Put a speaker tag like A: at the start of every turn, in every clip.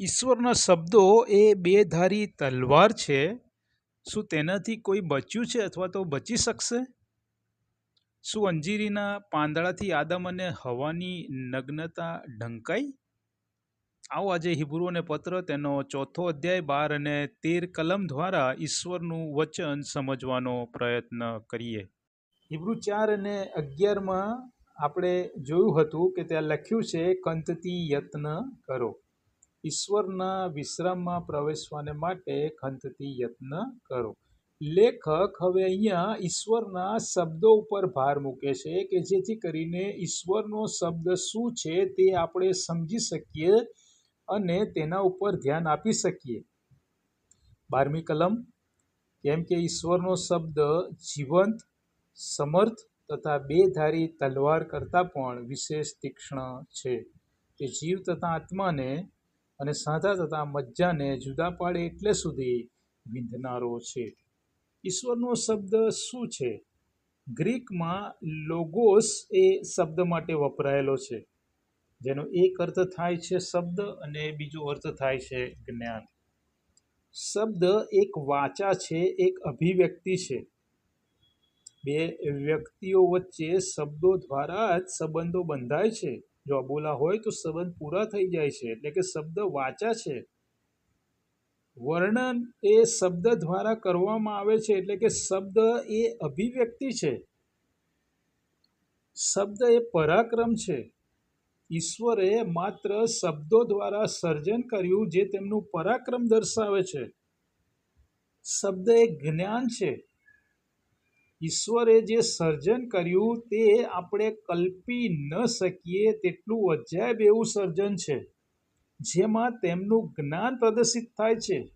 A: ઈશ્વરના શબ્દો એ બેધારી તલવાર છે. શું તેનાથી કોઈ બચ્યું છે અથવા તો બચી શકશે? શું અંજીરીના પાંદડાથી આદમ અને હવાની નગ્નતા ઢંકાઈ? આવો આજે હિબ્રુઓને પત્ર તેનો ચોથો અધ્યાય બાર અને તેર કલમ દ્વારા ઈશ્વરનું વચન સમજવાનો પ્રયત્ન કરીએ. હિબ્રુ ચાર અને અગિયારમાં આપણે જોયું હતું કે ત્યાં લખ્યું છે કંતથી યત્ન કરો. ઈશ્વરના વિશ્રામમાં પ્રવેશવાને માટે ખંતથી યત્ન કરો. લેખક હવે અહીંયા ઈશ્વરના શબ્દો ઉપર ભાર મૂકે છે કે જેથી કરીને ઈશ્વરનો શબ્દ શું છે તે આપણે સમજી શકીએ અને તેના ઉપર ધ્યાન આપી શકીએ. બારમી કલમ. કેમ કે ઈશ્વરનો શબ્દ જીવંત, સમર્થ તથા બેધારી તલવાર કરતાં પણ વિશેષ તીક્ષ્ણ છે. તે જીવ તથા આત્માને અને સાંધા તથા મજ્જાને જુદા પાડે એટલે સુધી વિંધનારો છે. ઈશ્વરનો શબ્દ શું છે? ગ્રીકમાં લોગોસ એ શબ્દ માટે વપરાયેલો છે, જેનો એક અર્થ થાય છે શબ્દ અને બીજો અર્થ થાય છે જ્ઞાન. શબ્દ એક વાચા છે, એક અભિવ્યક્તિ છે. બે વ્યક્તિઓ વચ્ચે શબ્દો દ્વારા જ સંબંધો બંધાય છે. જો અબોલા હોય તો સંબંધ પૂરા થઈ જાય છે. એટલે કે શબ્દ વાચા છે. વર્ણન એ શબ્દ દ્વારા કરવામાં આવે છે. એટલે કે શબ્દ એ અભિવ્યક્તિ છે. શબ્દ એ પરાક્રમ છે. ઈશ્વરે માત્ર શબ્દો દ્વારા સર્જન કર્યું જે તેમનું પરાક્રમ દર્શાવે છે. શબ્દ એ જ્ઞાન છે. ઈશ્વરે જે સર્જન કર્યું તે આપણે કલ્પી ન શકીએ તેટલું અજાયબ એવું સર્જન છે, જેમાં તેમનું જ્ઞાન પ્રદર્શિત થાય છે.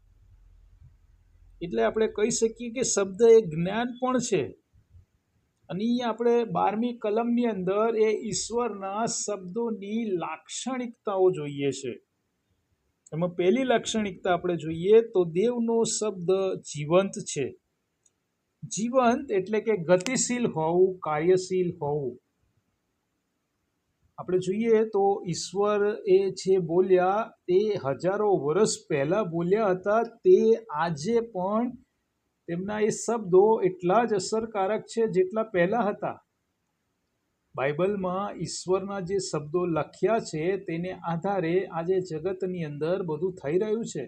A: એટલે આપણે કહી શકીએ કે શબ્દ એ જ્ઞાન પણ છે. અને અહીંયા આપણે બારમી કલમની અંદર એ ઈશ્વરના શબ્દોની લાક્ષણિકતાઓ જોઈએ છે. એમાં પહેલી લાક્ષણિકતા આપણે જોઈએ તો દેવનો શબ્દ જીવંત છે. જીવંત એટલે કે ગતિશીલ હોવું, કાર્યશીલ હોવું. આપણે જોઈએ તો ઈશ્વર એ જે બોલ્યા તે હજારો વર્ષ પહેલાં બોલ્યા હતા, તે આજે પણ તેમના એ શબ્દો એટલા જ અસરકારક છે જેટલા પહેલાં હતા. બાઇબલમાં ઈશ્વરના જે શબ્દો લખ્યા છે, તેને આધારે આજે જગતની અંદર બધું થઈ રહ્યું છે.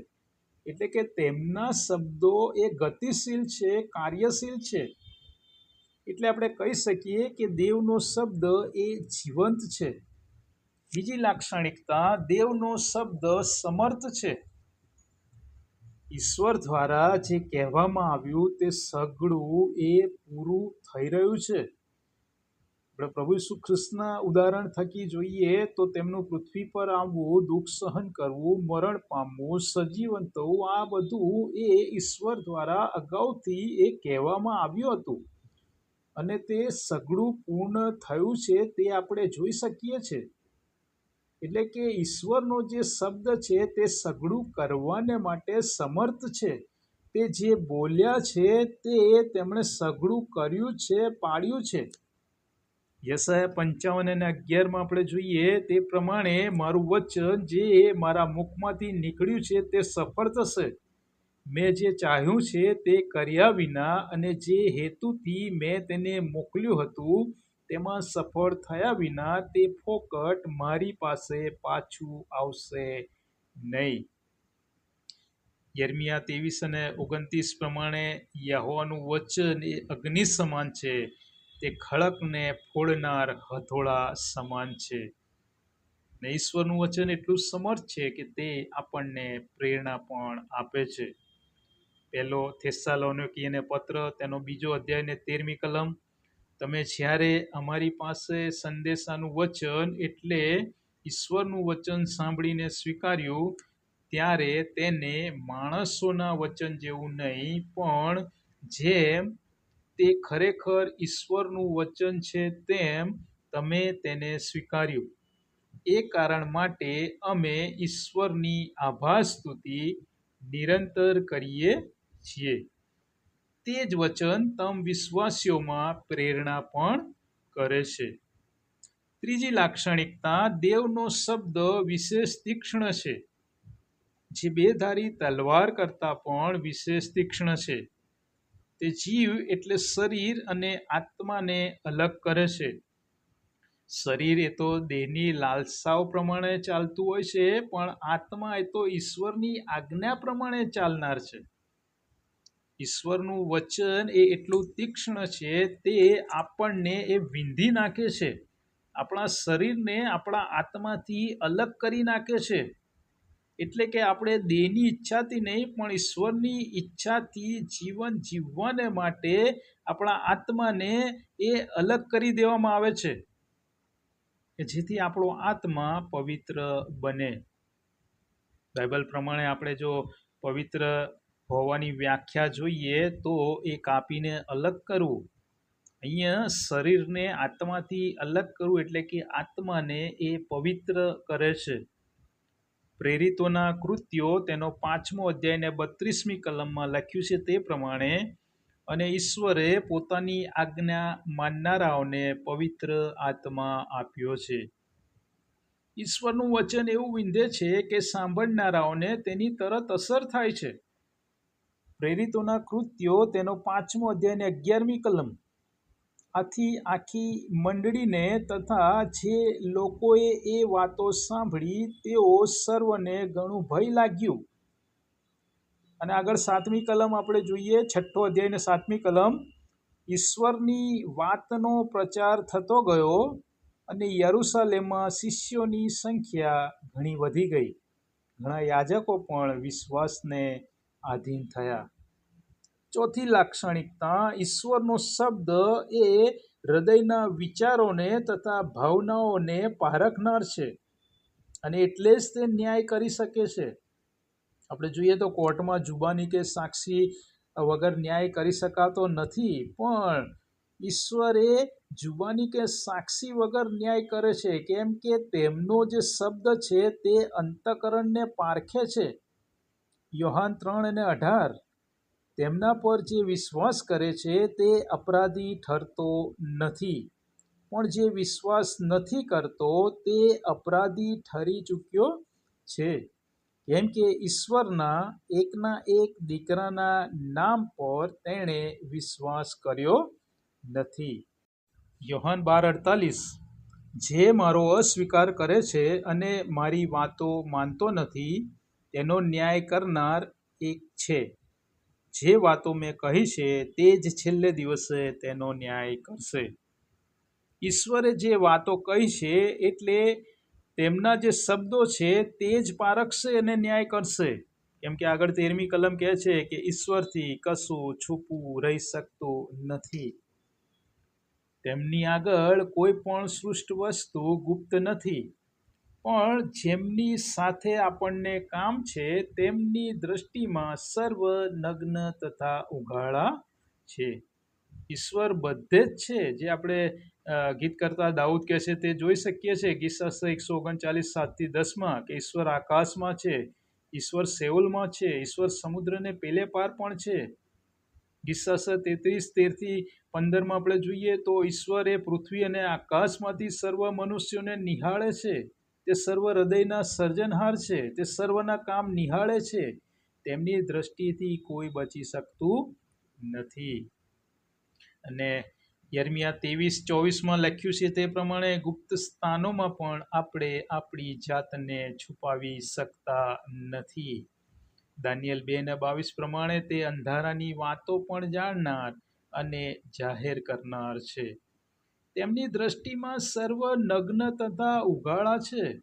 A: એટલે કે તેમના શબ્દો એ ગતિશીલ છે, કાર્યશીલ છે. એટલે આપણે કહી શકીએ કે દેવનો શબ્દ એ જીવંત છે. બીજી લાક્ષણિકતા, દેવનો શબ્દ સમર્થ છે. ઈશ્વર દ્વારા જે કહેવામાં આવ્યું તે સઘળું એ પૂરું થઈ રહ્યું છે. આપણે પ્રભુ ઈસુ ખ્રિસ્તના ઉદાહરણ થકી જોઈએ તો તેમનું પૃથ્વી પર આવવું, દુઃખ સહન કરવું, મરણ પામવું સજીવન થવું આ બધું એ ઈશ્વર દ્વારા અગાઉથી એ કહેવામાં આવ્યું હતું. અને તે સઘળું પૂર્ણ થયું છે તે આપણે જોઈ શકીએ છીએ એટલે કે ઈશ્વરનો જે શબ્દ છે તે સઘળું કરવાને માટે સમર્થ છે. તે જે બોલ્યા છે તે તેમણે સઘળું કર્યું છે, પાડ્યું છે. યસાયા પંચાવન અને અગિયારમાં આપણે જોઈએ તે પ્રમાણે મારું વચન જે મારા મુખમાંથી નીકળ્યું છે તે સફળ થશે. મેં જે ચાહ્યું છે તે કર્યા વિના અને જે હેતુથી મેં તેને મોકલ્યું હતું તેમાં સફળ થયા વિના તે ફોકટ મારી પાસે પાછું આવશે નહીં. યર્મિયા ત્રેવીસ અને ઓગણત્રીસ પ્રમાણે યહોવાનું વચન એ અગ્નિ સમાન છે. તે ખડકને ફોડનાર હથોળા સમાન છે. ને ઈશ્વરનું વચન એટલું સમર્થ છે કે તે આપણને પ્રેરણા પણ આપે છે. પહેલો થેસાલોનિકીયને પત્ર, તેનો બીજો અધ્યાય ને તેરમી કલમ. તમે જ્યારે અમારી પાસે સંદેશાનું વચન એટલે ઈશ્વરનું વચન સાંભળીને સ્વીકાર્યું, ત્યારે તેને માણસોના વચન જેવું નહીં, પણ જેમ તે ખરેખર ઈશ્વરનું વચન છે તેમ તમે તેને સ્વીકાર્યું. એ કારણ માટે અમે ઈશ્વરની આભાર સ્તુતિ નિરંતર કરીએ છીએ. તે જ વચન તમ વિશ્વાસીઓમાં પ્રેરણા પણ કરે છે. ત્રીજી લાક્ષણિકતા દેવનો શબ્દ વિશેષ તીક્ષ્ણ છે. જે બેધારી તલવાર કરતાં પણ વિશેષ તીક્ષ્ણ છે. તે જીવ એટલે શરીર અને આત્માને અલગ કરે છે. શરીર એ તો દેહની લાલસાઓ પ્રમાણે ચાલતું હોય છે, પણ આત્મા એ તો ઈશ્વરની આજ્ઞા પ્રમાણે ચાલનાર છે. ઈશ્વરનું વચન એ એટલું તીક્ષ્ણ છે, તે આપણને એ વિંધી નાખે છે. આપણા શરીરને આપણા આત્માથી અલગ કરી નાખે છે. એટલે કે આપણે દેહની ઈચ્છાથી નહીં, પણ ઈશ્વરની ઈચ્છાથી જીવન જીવવાને માટે આપણા આત્માને એ અલગ કરી દેવામાં આવે છે. કે જેથી આપણો આત્મા પવિત્ર બને. બાઇબલ પ્રમાણે આપણે જો પવિત્ર હોવાની વ્યાખ્યા જોઈએ, તો એ કાપીને અલગ કરવું. અહીંયા શરીરને આત્માથી અલગ કરવું એટલે કે આત્માને એ પવિત્ર કરે છે. પ્રેરિતોના કૃત્યો તેનો પાંચમો અધ્યાયને બત્રીસમી કલમમાં લખ્યું છે તે પ્રમાણે, અને ઈશ્વરે પોતાની આજ્ઞા માનનારાઓને પવિત્ર આત્મા આપ્યો છે. ઈશ્વરનું વચન એવું વિંધે છે કે સાંભળનારાઓને તેની તરત અસર થાય છે. પ્રેરિતોના કૃત્યો તેનો પાંચમો અધ્યાયને અગિયારમી કલમ આથી આખી મંડળીને તથા જે લોકોએ એ વાતો સાંભળી તેઓ સર્વને ઘણું ભય લાગ્યું. અને આગળ સાતમી કલમ આપણે જોઈએ, છઠ્ઠો અધ્યાય સાતમી કલમ. ઈશ્વરની વાતનો પ્રચાર થતો ગયો અને યરુસલેમમાં શિષ્યોની સંખ્યા ઘણી વધી ગઈ. ઘણા યાજકો પણ વિશ્વાસને આધીન થયા. ચોથી લાક્ષણિકતા, ઈશ્વરનો શબ્દ એ હૃદયના વિચારોને તથા ભાવનાઓને પારખનાર છે અને એટલે જ તે ન્યાય કરી શકે છે. આપણે જોઈએ તો કોર્ટમાં જુબાની કે સાક્ષી વગર ન્યાય કરી શકાતો નથી, પણ ઈશ્વરે જુબાની કે સાક્ષી વગર ન્યાય કરે છે, કેમ કે તેમનો જે શબ્દ છે તે અંતકરણને પારખે છે. યોહાન ત્રણ અને અઢાર તેમના પર જે વિશ્વાસ કરે છે તે અપરાધી ઠરતો નથી. પણ જે વિશ્વાસ નથી કરતો તે અપરાધી ઠરી ચૂક્યો છે. કેમ કે ઈશ્વરના એકના એક દીકરાના નામ પર તેણે વિશ્વાસ કર્યો નથી. યોહાન બાર અડતાલીસ, જે મારો અસ્વીકાર કરે છે અને મારી વાતો માનતો નથી, તેનો ન્યાય કરનાર એક છે. જે વાતો મેં કહી છે, તે જ છેલ્લે દિવસે તેનો ન્યાય કરશે. ઈશ્વરે જે વાતો કહી છે, એટલે તેમના જે શબ્દો છે, તે જ પારખશે અને ન્યાય કરશે. કેમ કે આગળ તેરમી કલમ કહે છે કે ઈશ્વરથી કશું છૂપું રહી શકતું નથી. તેમની આગળ કોઈ પણ સૃષ્ટ વસ્તુ ગુપ્ત નથી. પણ જેમની સાથે આપણને કામ છે, તેમની દ્રષ્ટિમાં સર્વ નગ્ન તથા ઉઘાડા છે. ઈશ્વર બધે જ છે. જે આપણે ગીત કરતા દાઉદ કહે છે તે જોઈ શકીએ છીએ. ગીતશાસ્ત્ર એકસો ઓગણચાલીસ સાતથી દસમાં કે ઈશ્વર આકાશમાં છે, ઈશ્વર સેઉલમાં છે, ઈશ્વર સમુદ્રને પેલે પાર પણ છે. ગીતશાસ્ત્ર તેત્રીસ તેરથી પંદરમાં આપણે જોઈએ તો ઈશ્વર એ પૃથ્વી અને આકાશમાંથી સર્વ મનુષ્યોને નિહાળે છે. તે સર્વ હૃદયના સર્જનહાર છે, તે સર્વના કામ નિહાળે છે, તેમની દ્રષ્ટિથી કોઈ બચી શકતું નથી. અને યર્મિયા ત્રેવીસ ચોવીસમાં લખ્યું છે, તે પ્રમાણે ગુપ્ત સ્થાનોમાં પણ આપણે આપણી જાતને છુપાવી શકતા નથી. દાનિયલ બે ને બાવીસ પ્રમાણે તે અંધારાની વાતો પણ જાણનાર અને જાહેર કરનાર છે. તેમની દ્રષ્ટિમાં સર્વ નગ્ન તથા ઉઘાડા છે.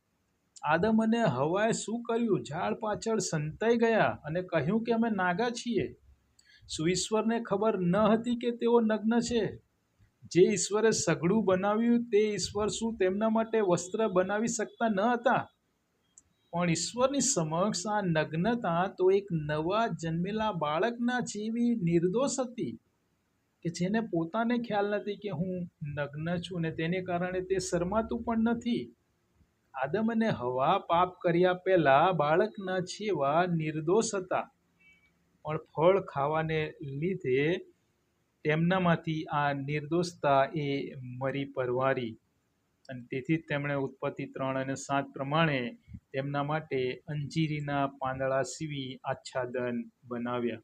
A: આદમ અને હવાએ શું કર્યું? ઝાડ પાછળ સંતાઈ ગયા અને કહ્યું કે અમે નાગા છીએ. શું ઈશ્વરને ખબર ન હતી કે તેઓ નગ્ન છે? જે ઈશ્વરે સઘળું બનાવ્યું તે ઈશ્વર શું તેમના માટે વસ્ત્ર બનાવી શકતા ન હતા? પણ ઈશ્વરની સમક્ષ આ નગ્નતા તો એક નવા જન્મેલા બાળકના જેવી નિર્દોષ હતી. કે જેને પોતાને ખ્યાલ નથી કે હું નગ્ન છું ને તેને કારણે તે શરમાતું પણ નથી. આદમ અને હવા પાપ કર્યા પહેલા બાળકના જેવા નિર્દોષ હતા. પણ ફળ ખાવાને લીધે તેમનામાંથી આ નિર્દોષતા એ મરી પરવારી. અને તેથી જ તેમણે ઉત્પત્તિ ત્રણ અને સાત પ્રમાણે તેમના માટે અંજીરીના પાંદડા સીવી આચ્છાદન બનાવ્યા.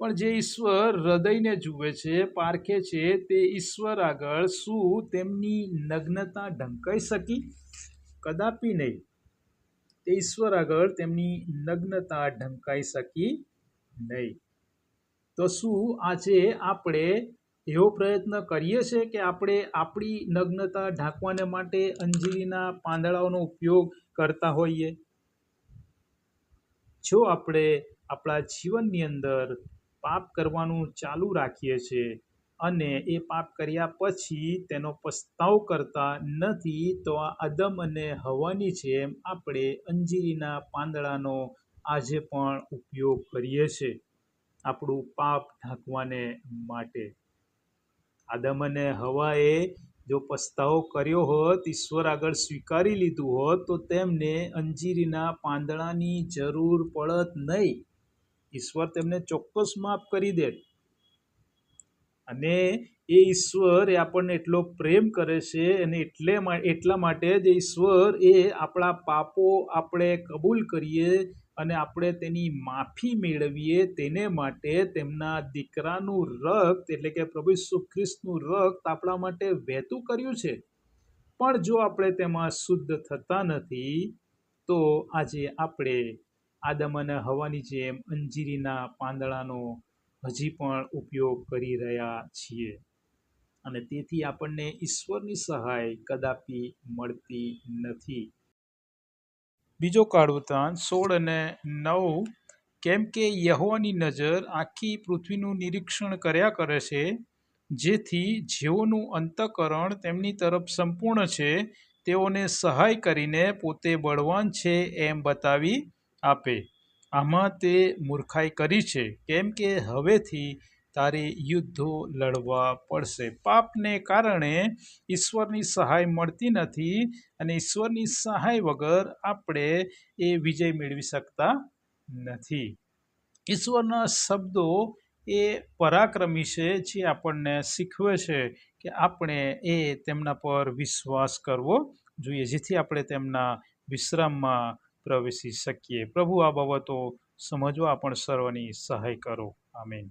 A: પણ જે ઈશ્વર હૃદયને જુએ છે, પારખે છે, તે ઈશ્વર આગળ શું તેમની નગ્નતા ઢંકાઈ શકી? કદાપી નહીં. તે ઈશ્વર આગળ તેમની નગ્નતા ઢંકાઈ શકી નહીં. તો શું આજે આપણે એવો પ્રયત્ન કરીએ છીએ કે આપણે આપણી નગ્નતા ઢાંકવાને માટે અંજીરીના પાંદડાઓનો ઉપયોગ કરતા હોઈએ? જો આપણે આપણા જીવનની અંદર પાપ કરવાનું ચાલુ રાખીએ છીએ અને એ પાપ કર્યા પછી તેનો પસ્તાવ કરતા નથી તો આ અદમ અને હવાની જેમ આપણે અંજીરીના પાંદડાનો આજે પણ ઉપયોગ કરીએ છીએ આપણું પાપ ઢાંકવાને માટે. આદમ અને હવાએ જો પસ્તાવો કર્યો હોત, ઈશ્વર આગળ સ્વીકારી લીધું હોત, તો તેમને અંજીરીના પાંદડાની જરૂર પડત નહીં. ઈશ્વર તેમને ચોક્કસ માફ કરી દે. અને એ ઈશ્વર એ આપણને એટલો પ્રેમ કરે છે અને એટલે એટલા માટે જ ઈશ્વર એ આપણા પાપો આપણે કબૂલ કરીએ અને આપણે તેની માફી મેળવીએ તેને માટે તેમના દીકરાનું રક્ત એટલે કે પ્રભુ ઈસુ ખ્રિસ્તનું રક્ત આપણા માટે વહેતું કર્યું છે. પણ જો આપણે તેમાં શુદ્ધ થતા નથી, તો આજે આપણે આદમ અને હવાની જેમ અંજીરીના પાંદડાનો હજી પણ ઉપયોગ કરી રહ્યા છીએ. અને તેથી આપણને ઈશ્વરની સહાય કદાપી મળતી નથી. બીજો કાળવતાન સોળ અને નવ. કેમ કે યહોવાની નજર આખી પૃથ્વીનું નિરીક્ષણ કર્યા કરે છે, જેથી જેઓનું અંતકરણ તેમની તરફ સંપૂર્ણ છે, તેઓને સહાય કરીને પોતે બળવાન છે એમ બતાવી આપે. આમાં તે મૂર્ખાઈ કરી છે. કેમ કે હવેથી તારે યુદ્ધો લડવા પડશે. પાપને કારણે ઈશ્વરની સહાય મળતી નથી અને ઈશ્વરની સહાય વગર આપણે એ વિજય મેળવી શકતા નથી. ઈશ્વરના શબ્દો એ પરાક્રમી છે જે આપણને શીખવે છે કે આપણે એ તેમના પર વિશ્વાસ કરવો જોઈએ. જેથી આપણે તેમના વિશ્રામમાં પ્રવેશી શકીએ. પ્રભુ આ બાબતો સમજવા પણ સર્વની સહાય કરો. આમીન.